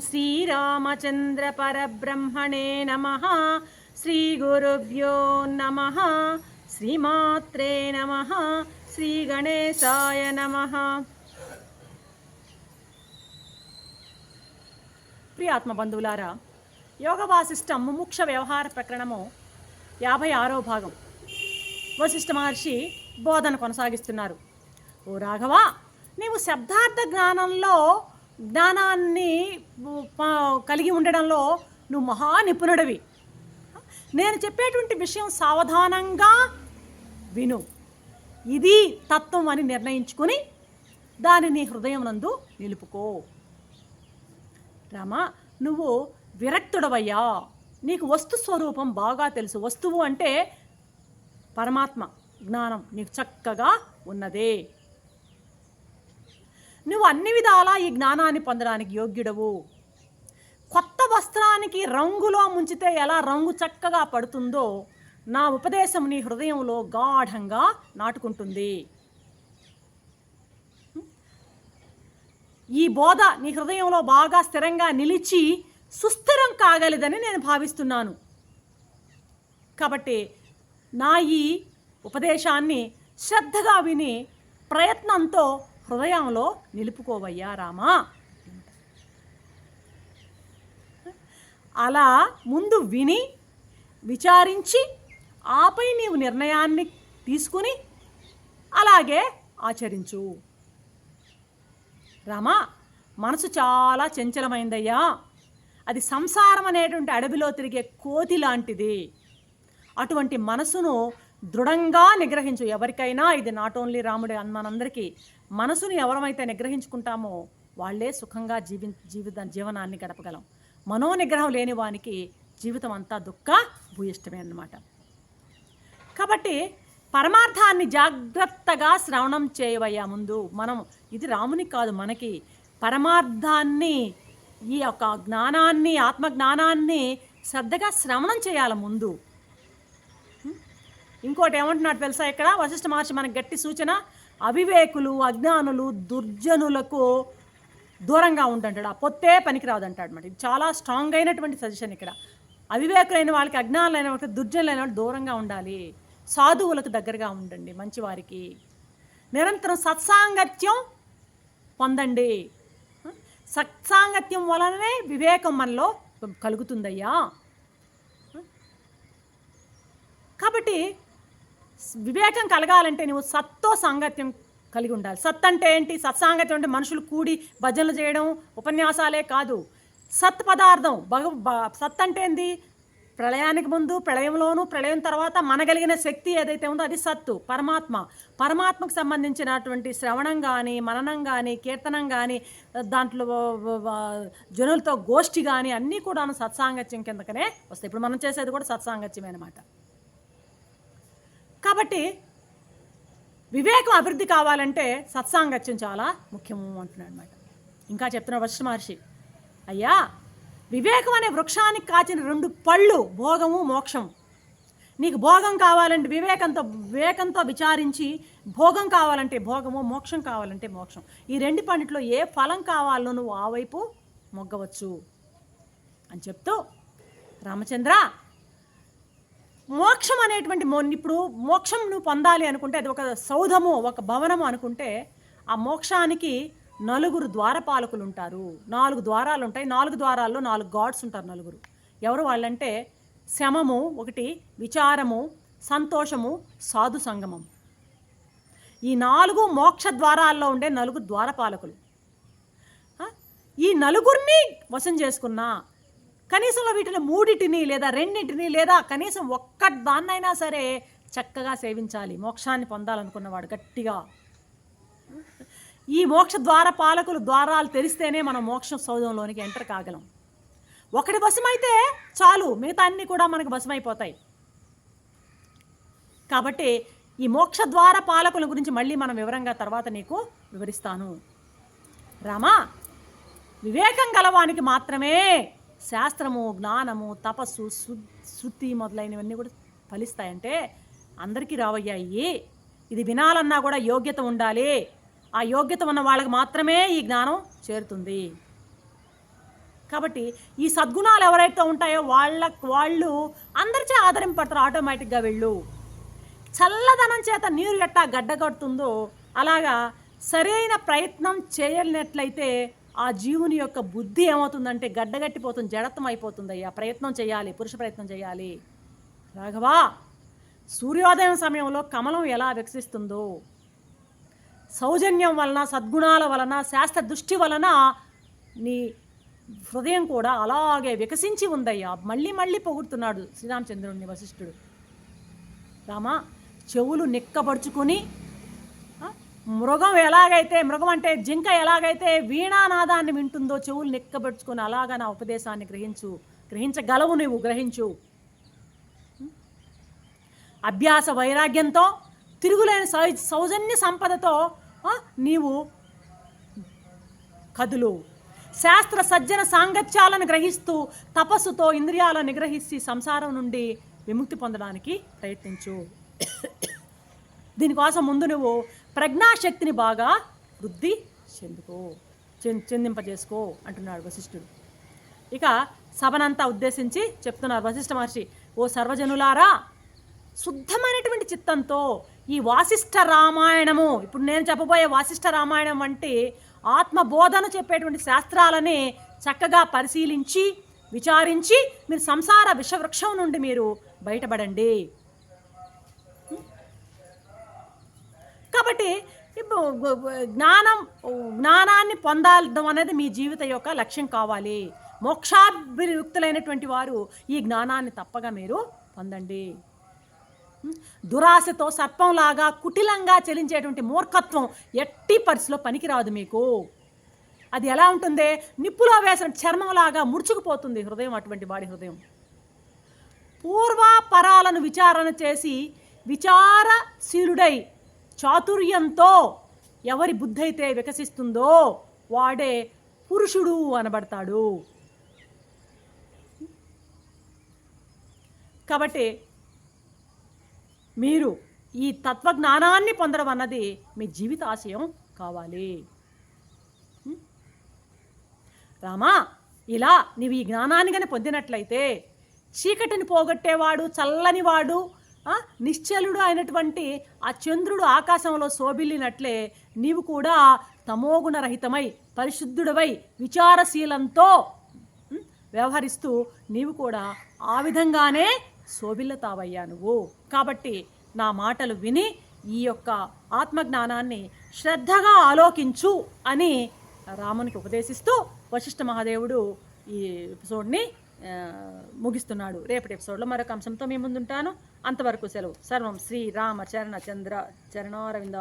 శ్రీరామచంద్ర పరబ్రహ్మణే నమ. శ్రీ గురుభ్యో నమ. శ్రీమాత్రే నమ. శ్రీ గణేశాయ నమ. ప్రియాత్మ బంధువులారా యోగ వాసిష్టం ముముక్ష వ్యవహార ప్రకరణము యాభై ఆరో భాగం. వశిష్ఠ మహర్షి బోధన కొనసాగిస్తున్నారు. ఓ రాఘవ నీవు శబ్దార్థ జ్ఞానంలో జ్ఞానాన్ని కలిగి ఉండడంలో నువ్వు మహా నిపుణుడివి. నేను చెప్పేటువంటి విషయం సావధానంగా విను. ఇది తత్వం అని నిర్ణయించుకుని దానిని హృదయం నందు నిలుపుకో. రామా నువ్వు విరక్తుడవయ్యా. నీకు వస్తు స్వరూపం బాగా తెలుసు. వస్తువు అంటే పరమాత్మ జ్ఞానం నీకు చక్కగా ఉన్నదే. నువ్వు అన్ని విధాలా ఈ జ్ఞానాన్ని పొందడానికి యోగ్యుడవు. కొత్త వస్త్రానికి రంగులో ముంచితే ఎలా రంగు చక్కగా పడుతుందో నా ఉపదేశం నీ హృదయంలో గాఢంగా నాటుకుంటుంది. ఈ బోధ నీ హృదయంలో బాగా స్థిరంగా నిలిచి సుస్థిరం కాగలదని నేను భావిస్తున్నాను. కాబట్టి నా ఈ ఉపదేశాన్ని శ్రద్ధగా విని ప్రయత్నంతో హృదయంలో నిలుపుకోవయ్యా రామా. అలా ముందు విని విచారించి ఆపై నీవు నిర్ణయాన్ని తీసుకుని అలాగే ఆచరించు. రామా మనసు చాలా చంచలమైందయ్యా. అది సంసారం అనేటువంటి అడవిలో తిరిగే కోతి లాంటిది. అటువంటి మనసును దృఢంగా నిగ్రహించు. ఎవరికైనా ఇది నాట్ ఓన్లీ రాముడి అన్- మనందరికీ మనసుని ఎవరమైతే నిగ్రహించుకుంటామో వాళ్ళే సుఖంగా జీవి జీవిత జీవనాన్ని గడపగలం. మనోనిగ్రహం లేని వానికి జీవితం అంతా దుఃఖ భూయిష్టమే అన్నమాట. కాబట్టి పరమార్థాన్ని జాగ్రత్తగా శ్రవణం చేయవయ్యా ముందు. మనం ఇది రాముని కాదు మనకి. పరమార్థాన్ని ఈ యొక్క జ్ఞానాన్ని ఆత్మజ్ఞానాన్ని శ్రద్ధగా శ్రవణం చేయాలి ముందు. ఇంకోటి ఏమంటున్నాడు తెలుసా ఇక్కడ? వశిష్ఠ మహర్షి మనకి గట్టి సూచన అవివేకులు అజ్ఞానులు దుర్జనులకు దూరంగా ఉండంటాడు. ఆ పొత్తే పనికిరాదు అంటాడు అనమాట ఇది చాలా స్ట్రాంగ్ అయినటువంటి సజెషన్ ఇక్కడ. అవివేకులైన వాళ్ళకి అజ్ఞానులైన వాళ్ళకి దుర్జనులైన వాళ్ళకి దూరంగా ఉండాలి. సాధువులకు దగ్గరగా ఉండండి మంచివారికి. నిరంతరం సత్సాంగత్యం పొందండి. సత్సాంగత్యం వలననే వివేకం మనలో కలుగుతుందయ్యా. కాబట్టి వివేకం కలగాలంటే నువ్వు సత్తో సాంగత్యం కలిగి ఉండాలి. సత్ అంటే ఏంటి? సత్సాంగత్యం అంటే మనుషులు కూడి భజనలు చేయడం ఉపన్యాసాలే కాదు. సత్ పదార్థం భగ సత్ అంటే ఏంది? ప్రళయానికి ముందు ప్రళయంలోను ప్రళయం తర్వాత మనగలిగిన శక్తి ఏదైతే ఉందో అది సత్తు పరమాత్మ. పరమాత్మకు సంబంధించినటువంటి శ్రవణం కానీ మననం కానీ కీర్తనం కానీ దాంట్లో జనులతో గోష్ఠి కానీ అన్నీ కూడా సత్సాంగత్యం కిందకనే వస్తాయి. ఇప్పుడు మనం చేసేది కూడా సత్సాంగత్యమే అనమాట కాబట్టి వివేకం అభివృద్ధి కావాలంటే సత్సాంగత్యం చాలా ముఖ్యము అంటున్నాడు అనమాట ఇంకా చెప్తున్న వశిష్ఠ మహర్షి అయ్యా వివేకం అనే వృక్షానికి కాచిన రెండు పళ్ళు భోగము మోక్షం నీకు భోగం కావాలంటే వివేకంతో వివేకంతో విచారించి భోగం కావాలంటే భోగము మోక్షం కావాలంటే మోక్షం. ఈ రెండు పండిట్లో ఏ ఫలం కావాలో నువ్వు ఆ వైపు మొగ్గవచ్చు అని చెప్తూ రామచంద్ర మోక్షం అనేటువంటి మో ఇప్పుడు మోక్షం నువ్వు పొందాలి అనుకుంటే అది ఒక సౌధము ఒక భవనము అనుకుంటే ఆ మోక్షానికి నలుగురు ద్వారపాలకులు ఉంటారు. నాలుగు ద్వారాలు ఉంటాయి. నాలుగు ద్వారాల్లో నాలుగు గాడ్స్ ఉంటారు నలుగురు. ఎవరు వాళ్ళంటే శమము ఒకటి విచారము సంతోషము సాధు సంగమం. ఈ నాలుగు మోక్ష ద్వారాల్లో ఉండే నలుగురు ద్వారపాలకులు. ఈ నలుగురిని వశం చేసుకున్నా కనీసంలో వీటిని మూడిటిని లేదా రెండింటిని లేదా కనీసం ఒక్క దాన్నైనా సరే చక్కగా సేవించాలి. మోక్షాన్ని పొందాలనుకున్నవాడు గట్టిగా. ఈ మోక్ష ద్వార పాలకులు ద్వారాలు తెరిస్తేనే మనం మోక్ష సౌధంలోనికి ఎంటర్ కాగలం. ఒకటి వశమైతే చాలు మిగతా అన్నీ కూడా మనకు వశమైపోతాయి కాబట్టి ఈ మోక్ష ద్వార పాలకుల గురించి మళ్ళీ మనం వివరంగా తర్వాత నీకు వివరిస్తాను. రామా వివేకం గలవానికి మాత్రమే శాస్త్రము జ్ఞానము తపస్సు శృతి మొదలైనవన్నీ కూడా ఫలిస్తాయంటే అందరికీ రావయ్యాయి ఇది వినాలన్నా కూడా యోగ్యత ఉండాలి. ఆ యోగ్యత ఉన్న వాళ్ళకి మాత్రమే ఈ జ్ఞానం చేరుతుంది. కాబట్టి ఈ సద్గుణాలు ఎవరైతే ఉంటాయో వాళ్ళ వాళ్ళు అందరిచే ఆదరింపడతారు ఆటోమేటిక్గా వెళ్ళు. చల్లదనం చేత నీరు ఎట్టా గడ్డగడుతుందో అలాగా సరైన ప్రయత్నం చేయలేనట్లయితే ఆ జీవుని యొక్క బుద్ధి ఏమవుతుందంటే గడ్డగట్టిపోతుంది జడత్వం అయిపోతుంది అయ్యా ప్రయత్నం చేయాలి పురుష ప్రయత్నం చేయాలి. రాఘవా సూర్యోదయం సమయంలో కమలం ఎలా వికసిస్తుందో సౌజన్యం వలన సద్గుణాల వలన శాస్త్ర దృష్టి వలన నీ హృదయం కూడా అలాగే వికసించి ఉందయ్యా. మళ్ళీ మళ్ళీ పొగుడుతున్నాడు శ్రీరామచంద్రుడిని వశిష్ఠుడు. రామా చెవులు నిక్కబడుచుకొని మృగం ఎలాగైతే మృగం అంటే జింక ఎలాగైతే వీణానాదాన్ని వింటుందో చెవులు నిక్కబెట్టుకుని అలాగా నా ఉపదేశాన్ని గ్రహించు గ్రహించగలవు నువ్వు గ్రహించు. అభ్యాస వైరాగ్యంతో తిరుగులేని సౌ సౌజన్య సంపదతో నీవు కదులు. శాస్త్ర సజ్జన సాంగత్యాలను గ్రహిస్తూ తపస్సుతో ఇంద్రియాలను నిగ్రహించి సంసారం నుండి విముక్తి పొందడానికి ప్రయత్నించు. దీనికోసం ముందు నువ్వు ప్రజ్ఞాశక్తిని బాగా వృద్ధి చెందుకో చెందింపజేసుకో అంటున్నాడు వశిష్ఠుడు. ఇక సభనంతా ఉద్దేశించి చెప్తున్నారు వశిష్ఠ మహర్షి ఓ సర్వజనులారా శుద్ధమైనటువంటి చిత్తంతో ఈ వాసిష్ఠ రామాయణము ఇప్పుడు నేను చెప్పబోయే వాసిష్ఠ రామాయణం వంటి ఆత్మబోధన చెప్పేటువంటి శాస్త్రాలని చక్కగా పరిశీలించి విచారించి మీరు సంసార విషవృక్షం నుండి మీరు బయటపడండి. కాబట్టి జ్ఞానం జ్ఞానాన్ని పొందడం అనేది మీ జీవిత యొక్క లక్ష్యం కావాలి. మోక్షాభియుక్తులైనటువంటి వారు ఈ జ్ఞానాన్ని తప్పగా మీరు పొందండి. దురాశతో సర్పంలాగా కుటిలంగా చెలించేటువంటి మూర్ఖత్వం ఎట్టి పరిస్థితిలో పనికిరాదు మీకు. అది ఎలా ఉంటుంది? నిప్పులో వేసిన చర్మంలాగా ముడుచుకుపోతుంది హృదయం అటువంటి వాడి హృదయం. పూర్వాపరాలను విచారణ చేసి విచారశీలుడై చాతుర్యంతో ఎవరి బుద్ధి అయితే వికసిస్తుందో వాడే పురుషుడు అనబడతాడు. కాబట్టి మీరు ఈ తత్వజ్ఞానాన్ని పొందడం అన్నది మీ జీవిత ఆశయం కావాలి. రామా ఇలా నీవు ఈ జ్ఞానాన్ని కానీ పొందినట్లయితే చీకటిని పోగొట్టేవాడు చల్లనివాడు నిశ్చలుడు అయినటువంటి ఆ చంద్రుడు ఆకాశంలో శోభిల్లినట్లే నీవు కూడా తమోగుణరహితమై పరిశుద్ధుడవై విచారశీలంతో వ్యవహరిస్తూ నీవు కూడా ఆ విధంగానే శోభిల్లతావయ్యా నువ్వు. కాబట్టి నా మాటలు విని ఈ యొక్క ఆత్మజ్ఞానాన్ని శ్రద్ధగా ఆలోకించు అని రామునికి ఉపదేశిస్తూ వశిష్ఠ మహాదేవుడు ఈ ఎపిసోడ్ని ముగిస్తున్నాడు. రేపటి ఎపిసోడ్లో మరొక అంశంతో మేము ముందుంటాను. అంతవరకు సెలవు. సర్వం శ్రీ రామ చరణ చంద్ర చరణారవింద